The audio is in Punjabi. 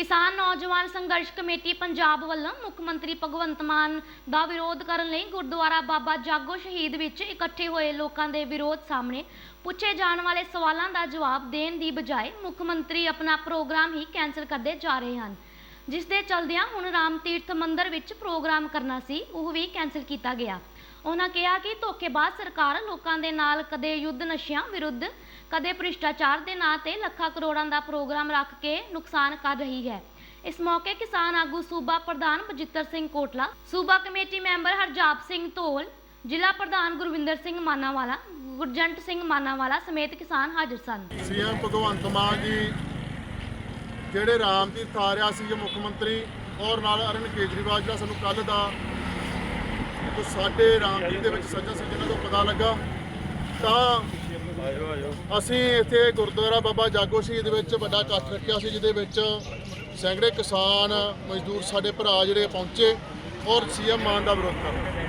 ਕਿਸਾਨ ਨੌਜਵਾਨ ਸੰਘਰਸ਼ ਕਮੇਟੀ ਪੰਜਾਬ ਵੱਲੋਂ ਮੁੱਖ ਮੰਤਰੀ ਭਗਵੰਤ ਮਾਨ ਦਾ ਵਿਰੋਧ ਕਰਨ ਲਈ ਗੁਰਦੁਆਰਾ ਬਾਬਾ ਜਾਗੋ ਸ਼ਹੀਦ ਵਿੱਚ ਇਕੱਠੇ ਹੋਏ ਲੋਕਾਂ ਦੇ ਵਿਰੋਧ ਸਾਹਮਣੇ ਪੁੱਛੇ ਜਾਣ ਵਾਲੇ ਸਵਾਲਾਂ ਦਾ ਜਵਾਬ ਦੇਣ ਦੀ ਬਜਾਏ ਮੁੱਖ ਮੰਤਰੀ ਆਪਣਾ ਪ੍ਰੋਗਰਾਮ ਹੀ ਕੈਂਸਲ ਕਰਦੇ ਜਾ ਰਹੇ ਹਨ। ਜਿਸ ਦੇ ਚਲਦਿਆਂ ਹੁਣ ਰਾਮ ਤੀਰਥ ਮੰਦਿਰ ਵਿੱਚ ਪ੍ਰੋਗਰਾਮ ਕਰਨਾ ਸੀ, ਉਹ ਵੀ ਕੈਂਸਲ ਕੀਤਾ ਗਿਆ। ਉਹਨਾਂ ਕਿਹਾ ਕਿ ਧੋਖੇਬਾਜ਼ ਸਰਕਾਰ ਲੋਕਾਂ ਦੇ ਨਾਲ ਕਦੇ ਯੁੱਧ ਨਸ਼ਿਆਂ ਵਿਰੁੱਧ, ਕਦੇ ਭ੍ਰਿਸ਼ਟਾਚਾਰ ਦੇ ਨਾਂ ਤੇ ਲੱਖਾਂ ਕਰੋੜਾਂ ਦਾ ਪ੍ਰੋਗਰਾਮ ਰੱਖ ਕੇ ਨੁਕਸਾਨ ਕਰ ਰਹੀ ਹੈ। ਇਸ ਮੌਕੇ ਕਿਸਾਨ ਆਗੂ ਸੂਬਾ ਪ੍ਰਧਾਨ ਬਜਿੱਤਰ ਸਿੰਘ ਕੋਟਲਾ, ਸੂਬਾ ਕਮੇਟੀ ਮੈਂਬਰ ਹਰਜਾਪ ਸਿੰਘ ਧੋਲ, ਜ਼ਿਲ੍ਹਾ ਪ੍ਰਧਾਨ ਗੁਰਵਿੰਦਰ ਸਿੰਘ ਮਾਨਾਵਾਲਾ, ਗੁਰਜੰਟ ਸਿੰਘ ਮਾਨਾਵਾਲਾ ਸਮੇਤ ਕਿਸਾਨ ਹਾਜ਼ਰ ਸਨ। ਸੀਐਮ ਭਗਵੰਤ ਮਾਨ ਜੀ ਜਿਹੜੇ ਰਾਮਦੀਪ ਆ ਰਿਹਾ ਸੀ ਮੁੱਖ ਮੰਤਰੀ, ਔਰ ਨਾਲ ਅਰਵਿੰਦ ਕੇਜਰੀਵਾਲ ਜਿਹੜਾ ਸਾਨੂੰ ਕੱਲ ਦਾ ਉਹ ਸਾਡੇ ਰਾਮਦੀਪ ਦੇ ਵਿੱਚ ਸੱਜਣ ਸੀ ਜਿਹਨਾਂ ਤੋਂ ਪਤਾ ਲੱਗਾ, ਤਾਂ ਅਸੀਂ ਇੱਥੇ ਗੁਰਦੁਆਰਾ ਬਾਬਾ ਜਾਗੋ ਸ਼ਹੀਦ ਵਿੱਚ ਵੱਡਾ ਇਕੱਠ ਰੱਖਿਆ ਸੀ, ਜਿਹਦੇ ਵਿੱਚ ਸੈਂਕੜੇ ਕਿਸਾਨ, ਮਜ਼ਦੂਰ ਸਾਡੇ ਭਰਾ ਜਿਹੜੇ ਪਹੁੰਚੇ, ਔਰ ਸੀਐਮ ਮਾਨ ਦਾ ਵਿਰੋਧ ਕਰ